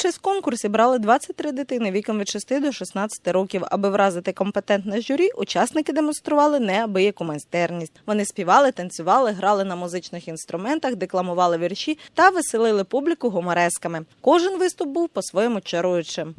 Участь в конкурсі брали 23 дитини віком від 6 до 16 років. Аби вразити компетентне журі, учасники демонстрували неабияку майстерність. Вони співали, танцювали, грали на музичних інструментах, декламували вірші та веселили публіку гуморесками. Кожен виступ був по-своєму чаруючим.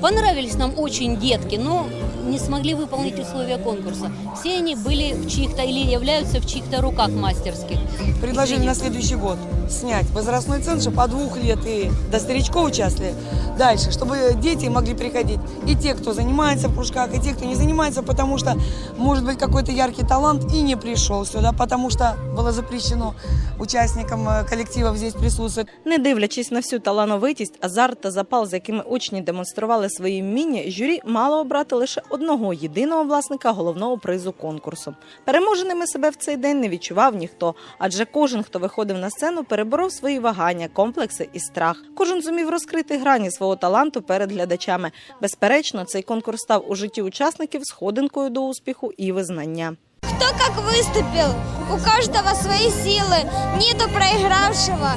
Понравились нам очень детки, но не смогли выполнить условия конкурса. Все они были в чьих-то или являются в чьих-то руках мастерских. Предложили на следующий год снять возрастной ценз, чтобы от двух лет и до старичков участвовали. Дальше, чтобы дети могли приходить. И те, кто занимается в кружках, и те, кто не занимается, потому что может быть какой-то яркий талант и не пришел сюда, потому что было запрещено участникам э, коллективов здесь присутствовать. Не дивлячись на всю талановитість, азарт та запал, з якими учні демонстрували свої вміння, журі мало обрати лише одного єдиного власника головного призу конкурсу. Переможеними себе в цей день не відчував ніхто, адже кожен, хто виходив на сцену, переборов свої вагання, комплекси і страх. Кожен зумів розкрити грані свого таланту перед глядачами. Безперечно, цей конкурс став у житті учасників сходинкою до успіху і визнання. Кто как выступил, у каждого свои силы, нету проигравшего.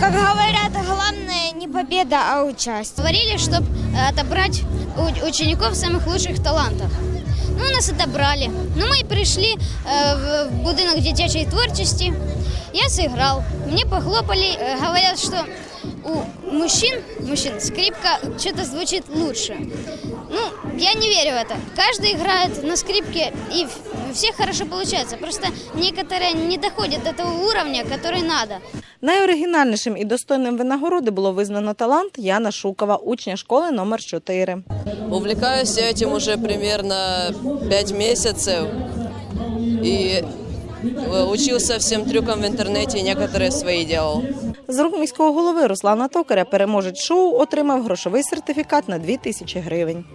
Как говорят, главное не победа, а участие. Говорили, чтобы отобрать у учеников самых лучших талантов. Ну, нас отобрали. Ну, мы пришли э, в будинок дитячей творчести. Я сыграл. Мне похлопали, э, говорят, что у мужчин, мужчин скрипка что-то звучит лучше. Ну, я не верю в это. Каждый играет на скрипке, и в- у всех хорошо получается. Просто некоторые не доходят до того уровня, который надо. Найоригінальнішим і достойним винагороди було визнано талант Яна Шукова, учня школи номер 4. Увлекаюсь я этим уже примерно 5 месяцев. Э, учился всем трюкам в интернете, и некоторые свои делал. З рук міського голови Руслана Токаря переможець шоу отримав грошовий сертифікат на 2 тисячі гривень.